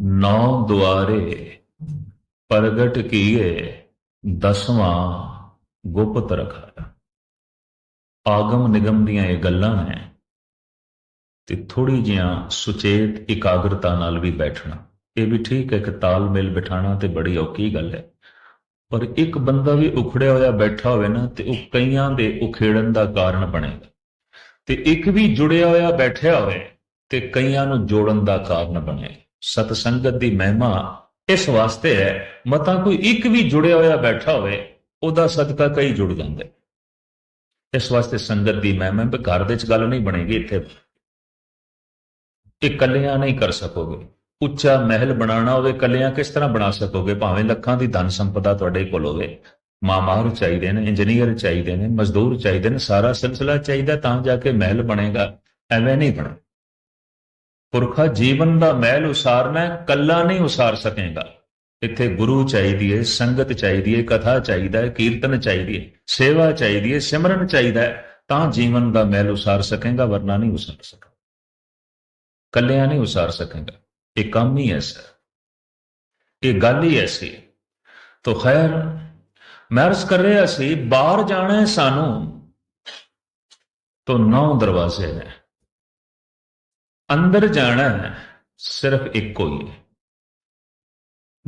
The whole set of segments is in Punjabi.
ਨੌ ਦੁਆਰੇ ਪ੍ਰਗਟ ਕੀਏ, ਦਸਵਾਂ ਗੁਪਤ ਰਖਾਇਆ। ਆਗਮ ਨਿਗਮ ਦੀਆਂ ਇਹ ਗੱਲਾਂ ਨੇ ਤੇ ਥੋੜੀ ਜਿਹੀਆਂ ਸੁਚੇਤ ਇਕਾਗਰਤਾ ਨਾਲ ਵੀ ਬੈਠਣਾ। ਇਹ ਵੀ ਠੀਕ ਹੈ ਕਿ ਤਾਲਮੇਲ ਬਿਠਾਣਾ ਤੇ ਬੜੀ ਔਖੀ ਗੱਲ ਹੈ। ਪਰ ਇੱਕ ਬੰਦਾ ਵੀ ਉਖੜਿਆ ਹੋਇਆ ਬੈਠਾ ਹੋਵੇ ਨਾ ਤੇ ਉਹ ਕਈਆਂ ਦੇ ਉਖੇੜਨ ਦਾ ਕਾਰਨ ਬਣੇਗਾ। ਤੇ ਇੱਕ ਵੀ ਜੁੜਿਆ ਹੋਇਆ ਬੈਠਿਆ ਹੋਵੇ ਤੇ ਕਈਆਂ ਨੂੰ ਜੋੜਨ ਦਾ ਕਾਰਨ ਬਣੇਗਾ। ਸਤਸੰਗਤ ਦੀ ਮਹਿਮਾ ਇਸ ਵਾਸਤੇ ਹੈ। ਮਤਾ ਕੋਈ ਇੱਕ ਵੀ ਜੁੜਿਆ ਹੋਇਆ ਬੈਠਾ ਹੋਵੇ, ਉਹਦਾ ਸਦਕਾ ਕਈ ਜੁੜ ਜਾਂਦੇ। ਇਸ ਵਾਸਤੇ ਸੰਗਤ ਦੀ ਮਹਿਮਾ, ਵੀ ਘਰ ਦੇ ਚ ਗੱਲ ਨਹੀਂ ਬਣੇਗੀ ਇੱਥੇ। ਇਹ ਇਕੱਲਿਆਂ ਨਹੀਂ ਕਰ ਸਕੋਗੇ। ਉੱਚਾ ਮਹਿਲ ਬਣਾਉਣਾ ਹੋਵੇ, ਇਕੱਲਿਆਂ ਕਿਸ ਤਰ੍ਹਾਂ ਬਣਾ ਸਕੋਗੇ? ਭਾਵੇਂ ਲੱਖਾਂ ਦੀ ਧਨ ਸੰਪਦਾ ਤੁਹਾਡੇ ਕੋਲ ਹੋਵੇ। ਮਾਮਾਰ ਚਾਹੀਦੇ ਨੇ, ਇੰਜੀਨੀਅਰ ਚਾਹੀਦੇ ਨੇ, ਮਜ਼ਦੂਰ ਚਾਹੀਦੇ ਨੇ, ਸਾਰਾ ਸਿਲਸਿਲਾ ਚਾਹੀਦਾ ਤਾਂ ਜਾ ਕੇ ਮਹਿਲ ਬਣੇਗਾ। ਐਵੇਂ ਨਹੀਂ ਬਣੇ ਪੁਰਖਾ ਜੀਵਨ ਦਾ ਮਹਿਲ ਉਸਾਰਨਾ ਹੈ, ਕੱਲਾ ਨਹੀਂ ਉਸਾਰ ਸਕੇਗਾ। ਇੱਥੇ ਗੁਰੂ ਚਾਹੀਦੀ ਹੈ ਸੰਗਤ ਚਾਹੀਦੀ ਹੈ ਕਥਾ ਚਾਹੀਦਾ ਹੈ ਕੀਰਤਨ ਚਾਹੀਦੀ ਹੈ ਸੇਵਾ ਚਾਹੀਦੀ ਹੈ ਸਿਮਰਨ ਚਾਹੀਦਾ ਹੈ ਤਾਂ ਜੀਵਨ ਦਾ ਮਹਿਲ ਉਸਾਰ ਸਕੇਗਾ, ਵਰਨਾ ਨਹੀਂ ਉਸਾਰ ਸਕੇਗਾ ਕੱਲਿਆਂ ਨਹੀਂ ਉਸਾਰ ਸਕੇਗਾ। ਇਹ ਕੰਮ ਹੀ ਐਸਾ ਇਹ ਗੱਲ ਹੀ ਐਸੀ ਹੈ। ਤੋ ਖੈਰ, ਮੈਂ ਅਰਜ਼ ਕਰ ਰਿਹਾ ਸੀ, ਬਾਹਰ ਜਾਣਾ ਹੈ ਸਾਨੂੰ, ਤੋ ਨੌ ਦਰਵਾਜ਼ੇ ਨੇ। ਅੰਦਰ ਜਾਣਾ ਸਿਰਫ ਇੱਕੋ ਹੀ ਹੈ।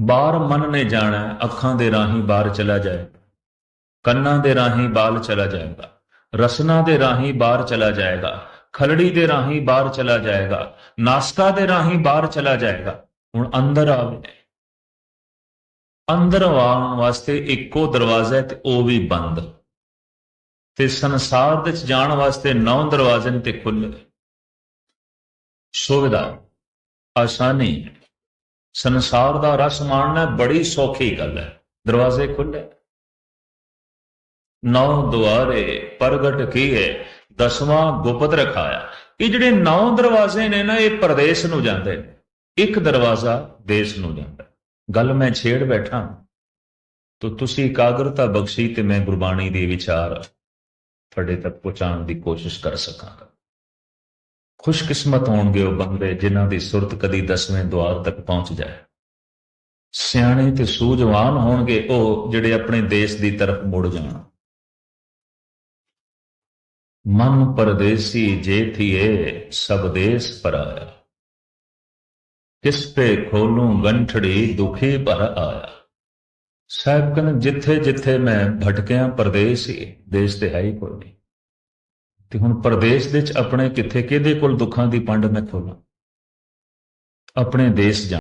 ਬਾਹਰ ਮਨ ਨੇ ਜਾਣਾ ਅੱਖਾਂ ਦੇ ਰਾਹੀਂ ਬਾਹਰ ਚਲਾ ਜਾਏਗਾ, ਕੰਨਾਂ ਦੇ ਰਾਹੀਂ ਬਾਹਰ ਚਲਾ ਜਾਏਗਾ, ਰਸਨਾ ਦੇ ਰਾਹੀਂ ਬਾਹਰ ਚਲਾ ਜਾਏਗਾ, ਖਲੜੀ ਦੇ ਰਾਹੀਂ ਬਾਹਰ ਚਲਾ ਜਾਏਗਾ, ਨਾਸਤਾ ਦੇ ਰਾਹੀਂ ਬਾਹਰ ਚਲਾ ਜਾਏਗਾ, ਹੁਣ ਅੰਦਰ ਆਵੇ। ਅੰਦਰ ਆਉਣ ਵਾਸਤੇ ਇੱਕੋ ਦਰਵਾਜ਼ਾ ਹੈ ਤੇ ਉਹ ਵੀ ਬੰਦ। ਤੇ ਸੰਸਾਰ ਦੇ ਵਿੱਚ ਜਾਣ ਵਾਸਤੇ ਨੌ ਦਰਵਾਜ਼ੇ ਨੇ ਤੇ ਖੁੱਲੇ ਸੁਵਿਧਾ, ਆਸਾਨੀ, ਸੰਸਾਰ ਦਾ ਰਸ ਮਾਣਨਾ ਬੜੀ ਸੌਖੀ ਗੱਲ ਹੈ। ਦਰਵਾਜ਼ੇ ਖੁੱਲੇ ਨੌ ਦੁਆਰੇ ਪ੍ਰਗਟ ਕੀਏ ਦਸਵਾਂ ਗੁਪਤ ਰਖਾਇਆ ਇਹ ਜਿਹੜੇ ਨੌ ਦਰਵਾਜ਼ੇ ਨੇ ਨਾ, ਇਹ ਪ੍ਰਦੇਸ਼ ਨੂੰ ਜਾਂਦੇ ਨੇ। ਇੱਕ ਦਰਵਾਜ਼ਾ ਦੇਸ਼ ਨੂੰ ਜਾਂਦਾ ਗੱਲ ਮੈਂ ਛੇੜ ਬੈਠਾ ਤੋ ਤੁਸੀਂ ਇਕਾਗਰਤਾ ਬਖਸ਼ੀ ਤੇ ਮੈਂ ਗੁਰਬਾਣੀ ਦੇ ਵਿਚਾਰ ਤੁਹਾਡੇ ਤੱਕ ਪਹੁੰਚਾਉਣ ਦੀ ਕੋਸ਼ਿਸ਼ ਕਰ ਸਕਾਂਗਾ। ਖੁਸ਼ਕਿਸਮਤ ਹੋਣਗੇ ਉਹ ਬੰਦੇ ਜਿਨ੍ਹਾਂ ਦੀ ਸੁਰਤ ਕਦੀ ਦਸਵੇਂ ਦੁਆਰ ਤੱਕ ਪਹੁੰਚ ਜਾਏ। ਸਿਆਣੇ ਤੇ ਸੂਝਵਾਨ ਹੋਣਗੇ ਉਹ ਜਿਹੜੇ ਆਪਣੇ ਦੇਸ਼ ਦੀ ਤਰਫ ਮੁੜ ਜਾਣ। ਮਨ ਪਰਦੇਸੀ ਜੇ ਥੀਏ, ਸਭ ਦੇਸ ਪਰਾਇਆ। ਕਿਸ ਪੇ ਖੋਲੂੰ ਗੰਠੜੀ, ਦੁਖੀ ਭਰ ਆਇਆ। ਸਾਹਿਬ ਕਹਿੰਦੇ ਜਿੱਥੇ ਜਿੱਥੇ ਮੈਂ ਭਟਕਿਆ, ਪਰਦੇਸ ਹੀ ਦੇਸ਼ ਤੇ ਹੈ ਹੀ ਕੋਈ ਨਹੀਂ ਤੇ ਹੁਣ ਪਰਦੇਸ ਦੇ ਵਿੱਚ ਆਪਣੇ ਕਿੱਥੇ, ਕਿਹਦੇ ਕੋਲ ਦੁੱਖਾਂ ਦੀ ਪੰਡ ਮੈਂ ਖੋਲਾਂ? ਆਪਣੇ ਦੇਸ਼ ਜਾ